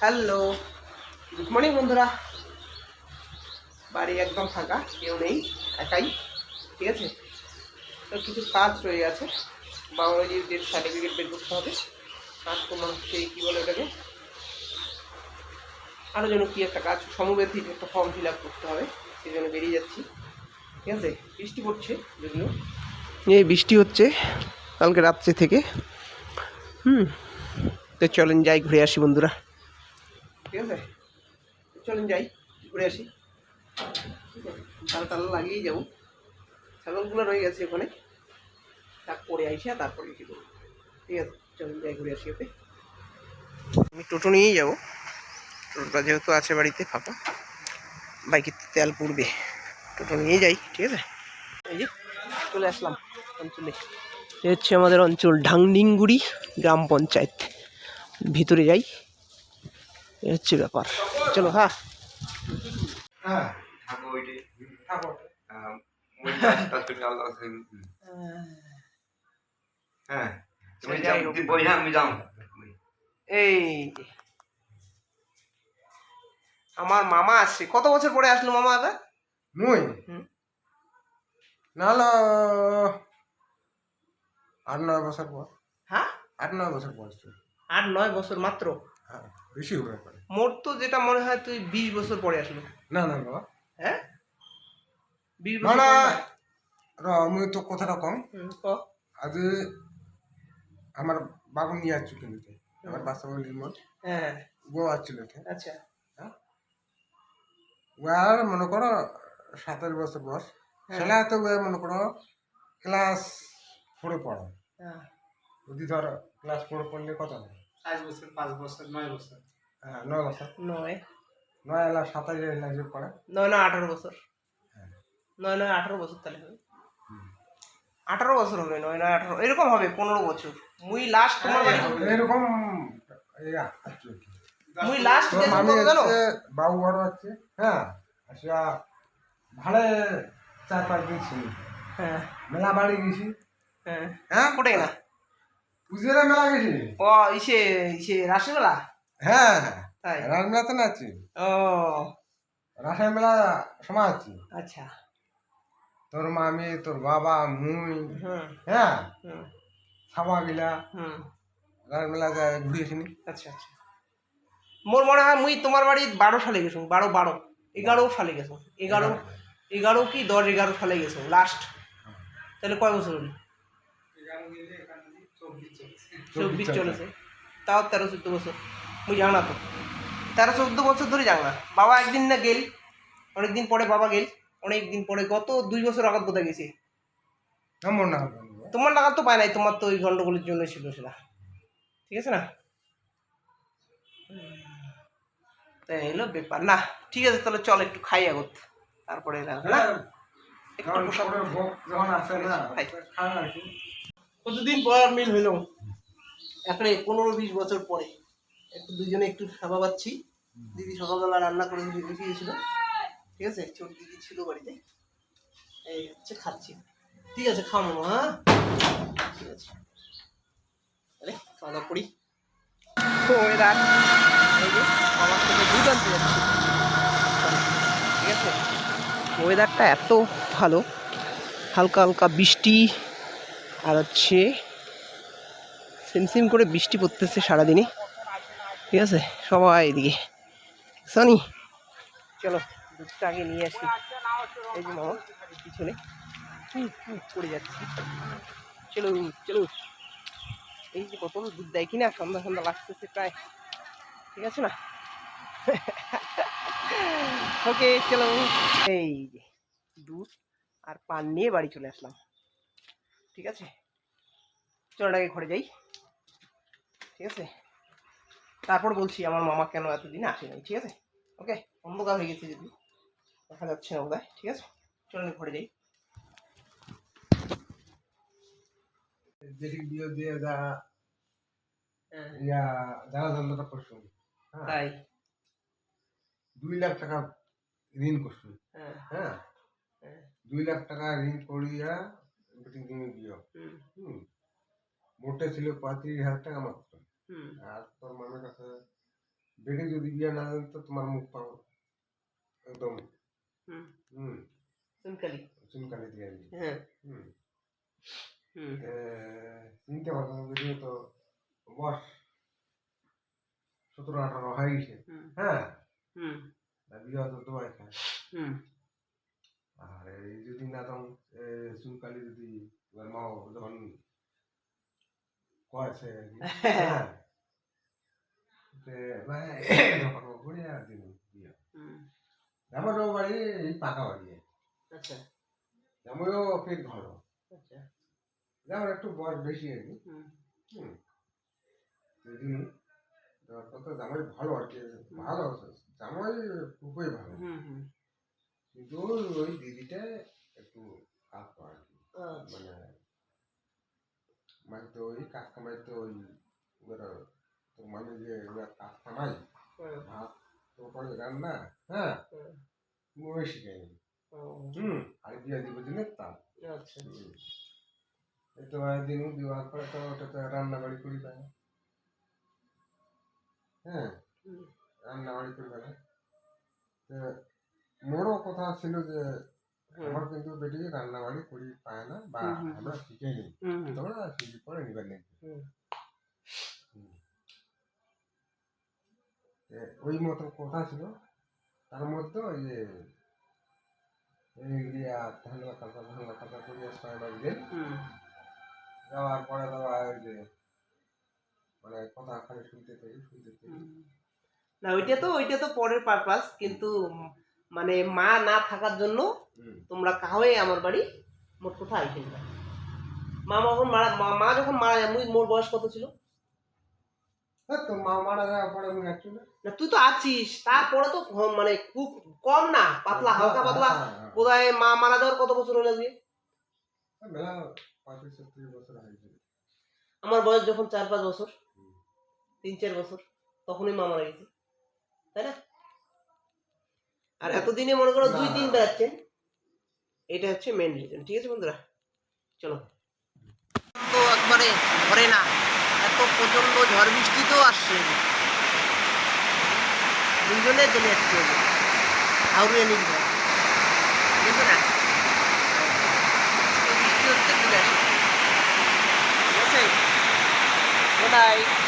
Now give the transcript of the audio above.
Hello. Good morning বন্ধুরা। বাড়ি একদম ফাঁকা, কেউ নেই, একাই, ঠিক আছে? তো কিছু কাজ রয়ে আছে। বাংলাদেশের ডেট সার্টিফিকেট বের করতে হবে, কাজ তোমার হচ্ছে কী বলে ওটাকে? আরও যেন কী একটা কাজ সমবেথিক একটা ফর্ম ফিল আপ করতে হবে, সেই জন্য বেরিয়ে যাচ্ছি, ঠিক আছে? বৃষ্টি পড়ছে, যদিও। এই বৃষ্টি হচ্ছে, কালকে রাত্রে থেকে। হুম, তো চলেন যাই, ঘুরে আসি বন্ধুরা। ঠিক আছে? চলুন যাই, ঘুরে আসি। তাল টাল লাগিয়েই যাব। ছাগলগুলো রয়ে গেছে ওখানে। তারপরে আইসা তারপরে কি করব? ঠিক আছে, চলেন যাই, ঘুরে আসি ওকে। আমি টোটো নিয়েই যাব। টোটোটা যেহেতু আছে বাড়িতে, ফাঁকা। বাইকের তেল পুড়বে। টোটো নিয়ে যাই, ঠিক আছে? এই যে, চলে আসলাম অঞ্চলে। এ হচ্ছে আমাদের অঞ্চল ঢাংডিংগুড়ি গ্রাম পঞ্চায়েত। ভিতরে যাই। এ হচ্ছে ব্যাপার। চলো হ্যাঁ। এই আমার মামা আসছে। কত বছর পরে আসলো মামা আবার? মুই। নাহলে আট নয় বছর পর। হ্যাঁ? আট নয় বছর পর আসছে। আট নয় বছর মাত্র। হ্যাঁ বেশি হয়ে পারে মোর তো যেটা মনে হয় তুই বিশ বছর পরে আসলো না না বাবা। হ্যাঁ? বিশ না বছর র মুই তো কথাটা কম। আজ আমার বাবু নিয়ে আসছিল কিনতে আমার বাচ্চা বলে নির্মল হ্যাঁ বউ আসছিল আচ্ছা। ও আর মনে করো সাতের বছর বয়স। হ্যাঁ। তো ও মনে করো ক্লাস ফোরে পড়ো। হ্যাঁ। যদি ধর ক্লাস ফোরে পড়লে কত হবে? পাঁচ বছর পাঁচ বছর নয় বছর। হ্যাঁ নয় বছর। নয়। নয় এলা সাতাশ লাগবে পড়ে। নয় নয় আঠারো বছর। হ্যাঁ। নয় নয় আঠারো বছর তাহলে হবে। আঠারো বছর হবে নয় নয় আঠারো। এরকম হবে পনেরো বছর। মুই লাস্ট তোমার বাড়ি এরকম এই আসছে কি মুই লাস্ট জানো? বাবু বড় হচ্ছে হ্যাঁ? আসা ভাড়ে চার পাঁচ দিন ছিল। হ্যাঁ। মেলা বাড়ি গেছি। হ্যাঁ। হ্যাঁ? কোটে না? পুজোরে মেলা গেছি ও ইসে ইসে রাসমেলা? হ্যাঁ তাই? রাস মেলাতে না আছি। ও। রাসের মেলা সময় আছি। আচ্ছা। তোর মামি তোর বাবা মুই হ্যাঁ? খাওয়া গিলা। হুম। রাস মেলা যায় ঘুরিয়েছিনি আচ্ছা আচ্ছা। মোর মনে হয় মুই তোমার বাড়ি বারো সালে গেছো বারো বারো। এগারো সালে গেছো এগারো এগারো কি দশ এগারো সালে গেছো লাস্ট তাহলে কয় বছর হলো? চব্বিশ চলছে তাও তেরো চোদ্দ বছর। মুই জানো না তো। তেরো চোদ্দ বছর ধরে জানো না। বাবা একদিন না গেল অনেকদিন পরে বাবা গেল অনেক দিন পরে গত দুই বছর আগাত বোধহয় গেছে। না তোমার লাগাত তো পায় নাই তোমার তো ওই গন্ডগোলের জন্য ছিল সেটা। ঠিক আছে না? তাই হলো ব্যাপার। না ঠিক আছে তাহলে চল একটু খাই আগত। তারপরে না? একটু প্রসাদ যখন আসে না খাই। কতদিন পর মিল হইল এখানে পনেরো বিশ বছর পরে। একটু দুজনে একটু খাওয়া পাচ্ছি। দিদি সকালবেলা রান্না করে রেখে দিয়েছিল ঠিক আছে? ছোট দিদি ছিল বাড়িতে। এই হচ্ছে খাচ্ছি। ঠিক আছে, খাও মামা হ্যাঁ? ঠিক আছে। আরে, খাওয়া দাওয়া করি। তো যে আমার থেকে দুধ আনতে যাচ্ছি। ঠিক আছে? ওয়েদারটা এত ভালো। হালকা হালকা বৃষ্টি। আর হচ্ছে সিমসিম করে বৃষ্টি পড়তেছে সারাদিনই। ঠিক আছে? সবাই এদিকে। সনি, চলো, দুধটা আগে নিয়ে আসি। এই যে মামা, পিছনে। পড়ে যাচ্ছি। চলো চলো। এই যে কত দুধ দেয় কিনা, সন্ধ্যা সন্ধ্যা লাগতেছে প্রায়। ঠিক আছে না? ওকে চলো। এই দুধ আর পান নিয়ে বাড়ি চলে আসলাম। ঠিক আছে? চলো আগে ঘরে যাই। ঠিক আছে? তারপর বলছি আমার মামা কেন এতদিন আসেনি? ঠিক আছে? ওকে? অন্ধকার হয়ে গেছে যদি দেখা যাচ্ছে না বোধহয়। ঠিক আছে? চলো ঘরে যাই। যেটি বিয়ে দিয়ে যা হ্যাঁ, ইয়া জানলাটা হ্যাঁ। তাই? দুই লাখ টাকা ঋণ হ্যাঁ। হ্যাঁ। হ্যাঁ, দুই লাখ টাকা ঋণ করিয়া বেটি তুমি বিয়ে হুম, হুম। মোটে ছিল পঁয়ত্রিশ হাজার টাকা মাত্র। হুম, আর তোর মামের কাছে বেটে যদি বিয়ে না দেন তো তোমার মুখ পাবো একদম। হুম। হুম। চুনকালি। চুনকালি দিয়ে দিবি হ্যাঁ। হুম। হুম। এ, চিনতে পারছ না যদিও তো বয়স সতেরো আঠারো হয়ে গেছে হুম। হ্যাঁ? হুম। তা বিয়ে হতো তোমায় খায় হুম। আর এই যদি না তখন চুনকালি যদি এবার মা যখন কয়েছে আর হ্যাঁ। বিয়ে। আমারও বাড়ি এই পাকা বাড়ি। আচ্ছা। আমারও পেট ভালো আচ্ছা। আমার একটু বয়স বেশি আর কি। হুম। কত জামাই ভালো আর কি ভালো জামাই খুবই ভালো। হুম হুম। কিন্তু ওই দিদিটা একটু কাজ আর কি। আচ্ছা। মানে মানে তো ওই কাজ তো ওই তো মানে যে কাজ কামাই ভাত তো করে রান্না হ্যাঁ? ওই শিখাইনি ও, হুম আর বিয়ে দিব দিনে তা আচ্ছা এই তো দিন বিবাহ করে তো ওটা তো রান্না বাড়ি করি পায় হ্যাঁ? রান্না বাড়ি করি পায় মোরও কথা ছিল যে আমার কিন্তু বেটি রান্না বাড়ি করি পায় না বা আমরা শিখে নিই। তোমরা শিখে পরে নিবার নেই এ, ওই মতো কথা ছিল। তার মধ্যে ওই যে এই দিয়া ধান কাঁচা ধান কাঁচা করিয়া ছয় মাস দিন যাওয়ার পরে দেওয়া ওই যে মানে কথা খালি শুনতে শুনতে না ওইটা তো ওইটা তো পরের পারপাস কিন্তু মানে মা না থাকার জন্য তোমরা কাহয়ে আমার বাড়ি মোট কথা আইতেন না। মা যখন মারা মা- যখন মারা যায় মোর বয়স কত ছিল? হ্যাঁ তো মা মারা যাওয়ার পরে না। না তুই তো আছিস তারপরে তো মানে খুব কম না পাতলা হালকা পাতলা। হ্যাঁ, হ্যাঁ, কোথায় মা মারা যাওয়ার কত বছর হলো হ্যাঁ, হয়েছে। আমার বয়স যখন চার পাঁচ বছর তিন চার বছর তখনই মা মারা গেছে। তাই না? আর এতদিনে মনে করো দুই দিন। বেড়াচ্ছেন এটা হচ্ছে মেন রিজন ঠিক আছে বন্ধুরা? চলো। তো একবারে ধরে না এত প্রচণ্ড ঝড় বৃষ্টিতেও আসছে। দুজনে চলে যাচ্ছে হাওড়িয়ে নিল বুঝছ না? বৃষ্টি হচ্ছে চলে আসে। ঠিক আছে? নাইট